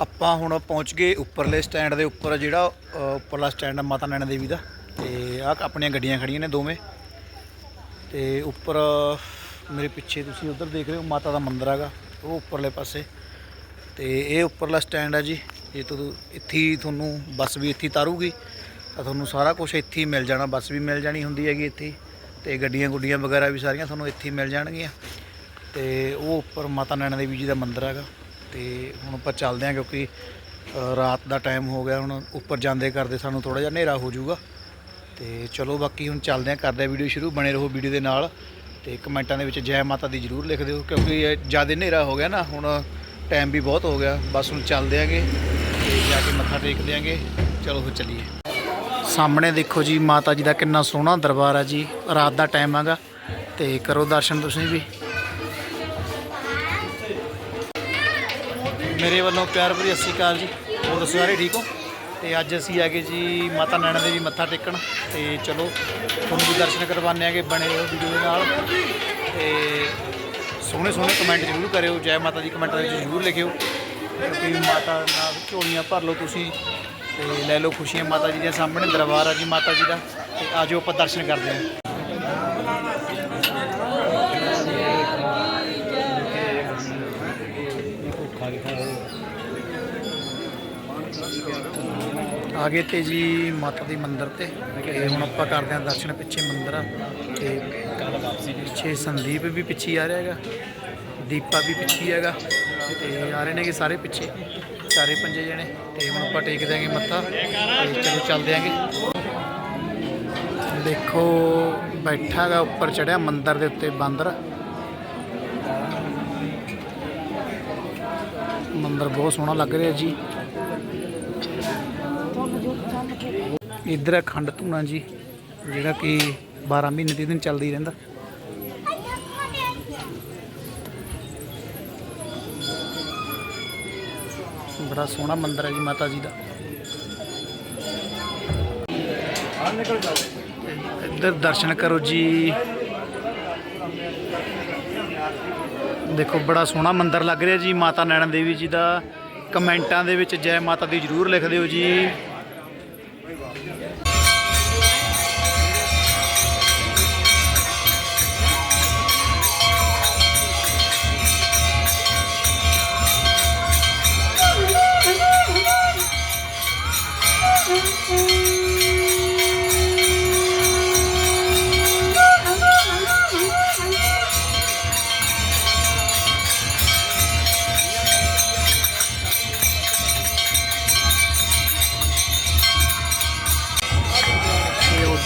ਆਪਾਂ ਹੁਣ ਪਹੁੰਚ ਗਏ ਉੱਪਰਲੇ ਸਟੈਂਡ ਦੇ ਉੱਪਰ, ਜਿਹੜਾ ਉੱਪਰਲਾ ਸਟੈਂਡ ਆ ਮਾਤਾ ਨੈਣਾ ਦੇਵੀ ਦਾ। ਤੇ ਆਹ ਆਪਣੀਆਂ ਗੱਡੀਆਂ ਖੜੀਆਂ ਨੇ ਦੋਵੇਂ। ਤੇ ਉੱਪਰ, ਮੇਰੇ ਪਿੱਛੇ ਤੁਸੀਂ ਉਧਰ ਦੇਖ ਰਹੇ ਹੋ, ਮਾਤਾ ਦਾ ਮੰਦਿਰ ਹੈਗਾ, ਉਹ ਉੱਪਰਲੇ ਪਾਸੇ। ਤੇ ਇਹ ਉੱਪਰਲਾ ਸਟੈਂਡ ਹੈ ਜੀ। ਇਹ ਤੋਂ ਇੱਥੇ ਤੁਹਾਨੂੰ ਬੱਸ ਵੀ ਇੱਥੇ ਤਾਰੂਗੀ। ਤਾਂ ਤੁਹਾਨੂੰ ਸਾਰਾ ਕੁਝ ਇੱਥੇ ਹੀ ਮਿਲ ਜਾਣਾ, ਬੱਸ ਵੀ ਮਿਲ ਜਾਣੀ ਹੁੰਦੀ ਹੈਗੀ ਇੱਥੇ। ਹੀ ਤੇ ਗੱਡੀਆਂ ਗੁੱਡੀਆਂ ਵਗੈਰਾ ਵੀ ਸਾਰੀਆਂ ਤੁਹਾਨੂੰ ਇੱਥੇ ਹੀ ਮਿਲ ਜਾਣਗੀਆਂ। ਤੇ ਉਹ ਉੱਪਰ ਮਾਤਾ ਨੈਣਾ ਦੇਵੀ ਜੀ ਦਾ ਮੰਦਿਰ ਹੈਗਾ। ਤੇ ਹੁਣ ਆਪਾਂ ਚੱਲਦੇ ਹਾਂ ਕਿਉਂਕਿ ਰਾਤ ਦਾ ਟਾਈਮ ਹੋ ਗਿਆ, ਹੁਣ ਉੱਪਰ ਜਾਂਦੇ ਕਰਦੇ ਸਾਨੂੰ ਥੋੜਾ ਜਿਹਾ ਹਨੇਰਾ ਹੋ ਜਾਊਗਾ। ਤੇ ਚਲੋ ਬਾਕੀ ਹੁਣ ਚੱਲਦੇ ਹਾਂ, ਕਰਦੇ ਵੀਡੀਓ ਸ਼ੁਰੂ, ਬਣੇ ਰਹੋ ਵੀਡੀਓ ਦੇ ਨਾਲ। ਤੇ ਕਮੈਂਟਾਂ ਦੇ ਵਿੱਚ ਜੈ ਮਾਤਾ ਦੀ ਜਰੂਰ ਲਿਖ ਦਿਓ, ਕਿਉਂਕਿ ਜ਼ਿਆਦਾ ਹਨੇਰਾ ਹੋ ਗਿਆ ਨਾ, ਹੁਣ ਟਾਈਮ ਵੀ ਬਹੁਤ ਹੋ ਗਿਆ। ਬਸ ਹੁਣ ਚੱਲਦੇ ਆਂਗੇ ਤੇ ਜਾ ਕੇ ਮੱਥਾ ਟੇਕ ਦਿਆਂਗੇ। ਚਲੋ ਫਿਰ ਚੱਲੀਏ। ਸਾਹਮਣੇ ਦੇਖੋ ਜੀ, ਮਾਤਾ ਜੀ ਦਾ ਕਿੰਨਾ ਸੋਹਣਾ ਦਰਬਾਰ ਆ ਜੀ। ਰਾਤ ਦਾ ਟਾਈਮ ਆਗਾ ਤੇ ਕਰੋ ਦਰਸ਼ਨ ਤੁਸੀਂ ਵੀ। ਮੇਰੇ ਵੱਲੋਂ ਪਿਆਰ ਭਰੀ ਸਤਿ ਸ਼੍ਰੀ ਅਕਾਲ ਜੀ। ਹੋਰ ਦੱਸੋ ਸਾਰੇ ਠੀਕ ਹੋ? ਤੇ ਅੱਜ ਅਸੀਂ ਆ ਗਏ ਜੀ ਮਾਤਾ ਨੈਣਾ ਦੇਵੀ ਮੱਥਾ ਟੇਕਣ। ਤੇ ਚਲੋ, ਤੁਹਾਨੂੰ ਵੀ ਦਰਸ਼ਨ ਕਰਵਾਉਂਦੇ ਆਗੇ ਬਣੇ ਰਹੋ ਵੀਡੀਓ ਦੇ ਨਾਲ। ਤੇ ਸੋਹਣੇ ਸੋਹਣੇ ਕਮੈਂਟ ਜ਼ਰੂਰ ਕਰਿਓ। ਜੈ ਮਾਤਾ ਦੀ ਕਮੈਂਟਾਂ ਵਿੱਚ ਜ਼ਰੂਰ ਲਿਖਿਓ। ਕਿਉਂਕਿ ਮਾਤਾ ਨਾਲ ਝੋਲੀਆਂ ਭਰ ਲਓ ਤੁਸੀਂ। ਤੇ ਲੈ ਲਓ ਖੁਸ਼ੀਆਂ ਮਾਤਾ ਜੀ ਦੇ ਸਾਹਮਣੇ। ਦਰਬਾਰ ਆ ਜੀ ਮਾਤਾ ਜੀ ਦਾ। ਤੇ ਆਜੋ ਆਪਾਂ ਦਰਸ਼ਨ ਕਰਦੇ ਹਾਂ। ਆ ਗਏ ਤੇ ਜੀ ਮਾਤਾ ਦੇ ਮੰਦਿਰ ਤੇ। ਤੇ ਹੁਣ ਆਪਾਂ ਕਰਦੇ ਹਾਂ ਦਰਸ਼ਨ ਪਿੱਛੇ ਮੰਦਿਰ ਆ। ਤੇ ਪਿੱਛੇ ਸੰਦੀਪ ਵੀ ਪਿੱਛੇ ਆ ਰਿਹਾ ਹੈਗਾ। ਦੀਪਾ ਵੀ ਪਿੱਛੇ ਹੈਗਾ। ਤੇ ਆ ਰਹੇ ਨੇਗੇ ਸਾਰੇ ਪਿੱਛੇ। ਚਾਰੇ ਪੰਜੇ ਜਣੇ। ਤੇ ਹੁਣ ਆਪਾਂ ਟੇਕ ਦਿਆਂਗੇ ਮੱਥਾ। ਤੇ ਚਲੋ ਚੱਲਦੇ ਆਂਗੇ। ਦੇਖੋ, ਬੈਠਾ ਹੈਗਾ ਉੱਪਰ ਚੜਿਆ ਮੰਦਿਰ ਦੇ ਉੱਤੇ ਬਾਂਦਰ। ਮੰਦਰ ਬਹੁਤ ਸੋਹਣਾ ਲੱਗ ਰਿਹਾ ਜੀ। ਇੱਧਰ ਹੈ ਖੰਡ ਧੂਣਾ ਜੀ, ਜਿਹੜਾ ਕਿ 12 ਮਹੀਨੇ ਦੀ ਦਿਨ ਚੱਲਦਾ ਹੀ ਰਹਿੰਦਾ। ਬੜਾ ਸੋਹਣਾ ਮੰਦਿਰ ਹੈ ਜੀ ਮਾਤਾ ਜੀ ਦਾ। ਇੱਧਰ ਦਰਸ਼ਨ ਕਰੋ ਜੀ। ਦੇਖੋ, ਬੜਾ ਸੋਹਣਾ ਮੰਦਿਰ ਲੱਗ ਰਿਹਾ ਜੀ, ਮਾਤਾ ਨੈਣਾ ਦੇਵੀ ਜੀ ਦਾ। ਕਮੈਂਟਾਂ ਦੇ ਵਿੱਚ ਜੈ ਮਾਤਾ ਦੀ ਜਰੂਰ ਲਿਖ ਦਿਓ ਜੀ।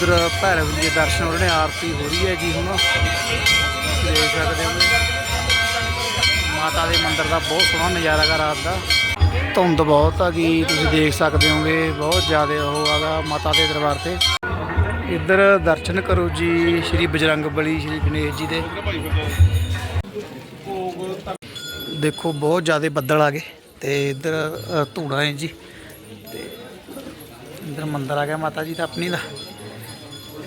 ਉਧਰ ਭੈਰਵ ਜੀ ਦੇ ਦਰਸ਼ਨ ਹੋ ਰਹੇ ਨੇ ਆਰਤੀ ਹੋ ਰਹੀ ਹੈ ਜੀ ਹੁਣ। ਦੇਖ ਸਕਦੇ ਹੋ। ਮਾਤਾ ਦੇ ਮੰਦਿਰ ਦਾ ਬਹੁਤ ਸੋਹਣਾ ਨਜ਼ਾਰਾ ਹੈਗਾ ਰਾਤ ਦਾ। ਧੁੰਦ ਬਹੁਤ ਆ ਗਈ ਤੁਸੀਂ ਦੇਖ ਸਕਦੇ ਹੋਗੇ ਬਹੁਤ ਜ਼ਿਆਦਾ ਉਹ ਹੈਗਾ ਮਾਤਾ ਦੇ ਦਰਬਾਰ ਤੇ। ਇੱਧਰ ਦਰਸ਼ਨ ਕਰੋ ਜੀ ਸ਼੍ਰੀ ਬਜਰੰਗ ਬਲੀ ਸ਼੍ਰੀ ਗਣੇਸ਼ ਜੀ ਦੇ। ਦੇਖੋ ਬਹੁਤ ਜ਼ਿਆਦਾ ਬੱਦਲ ਆ ਗਏ ਤੇ ਇੱਧਰ ਅ, ਧੂੜਾ ਹੈ ਜੀ। ਤੇ ਇੱਧਰ ਮੰਦਰ ਆ ਗਿਆ ਮਾਤਾ ਜੀ ਦਾ ਆਪਣੀ ਦਾ।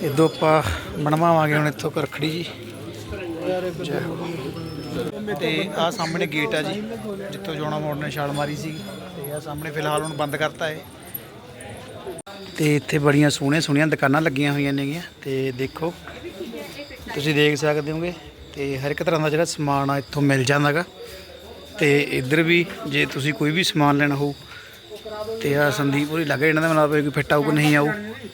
ਇਦੋਂ ਆਪਾਂ ਬਣਵਾਵਾਂਗੇ ਹੁਣ ਇੱਥੋਂ ਕਰਖੜੀ ਜੀ। ਜੈ ਹੋ। ਤੇ ਆ ਸਾਹਮਣੇ ਗੇਟ ਆ ਜੀ, ਜਿੱਥੋਂ ਜੋਣਾ ਮੋੜ ਨੇ ਛਾਲ ਮਾਰੀ ਸੀ। ਤੇ ਆ ਸਾਹਮਣੇ ਫਿਲਹਾਲ ਹੁਣ ਬੰਦ ਕਰਤਾ ਹੈ ਤੇ ਇੱਥੇ ਬੜੀਆਂ ਸੋਹਣੀਆਂ ਸੋਹਣੀਆਂ ਦੁਕਾਨਾਂ ਲੱਗੀਆਂ ਹੋਈਆਂ ਨੇਗੀਆਂ। ਤੇ ਦੇਖੋ, ਤੁਸੀਂ ਦੇਖ ਸਕਦੇ ਹੋਗੇ, ਤੇ ਹਰ ਇੱਕ ਤਰ੍ਹਾਂ ਦਾ ਜਿਹੜਾ ਸਮਾਨ ਆ ਇੱਥੋਂ ਮਿਲ ਜਾਂਦਾਗਾ। ਤੇ ਇੱਧਰ ਵੀ ਜੇ ਤੁਸੀਂ ਕੋਈ ਵੀ ਸਮਾਨ ਲੈਣਾ ਹੋਊ, ਤੇ ਆ ਸੰਦੀਪ ਹੋਰੀ ਲੱਗੇ ਇਹਨਾਂ ਦਾ ਮਤਲਬ ਕੋਈ ਫਿੱਟ ਆਊ ਕਿ ਨਹੀਂ ਆਊ।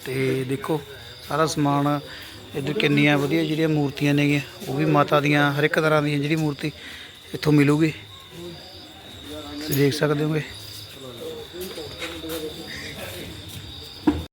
ਤੇ ਦੇਖੋ ਸਾਰਾ ਸਮਾਨ ਇੱਧਰ ਕਿੰਨੀਆਂ ਵਧੀਆ ਜਿਹੜੀਆਂ ਮੂਰਤੀਆਂ ਨੇਗੀਆਂ, ਉਹ ਵੀ ਮਾਤਾ ਦੀਆਂ, ਹਰ ਇੱਕ ਤਰ੍ਹਾਂ ਦੀਆਂ ਜਿਹੜੀ ਮੂਰਤੀ ਇੱਥੋਂ ਮਿਲੂਗੀ। ਤੁਸੀਂ ਦੇਖ ਸਕਦੇ ਹੋਗੇ।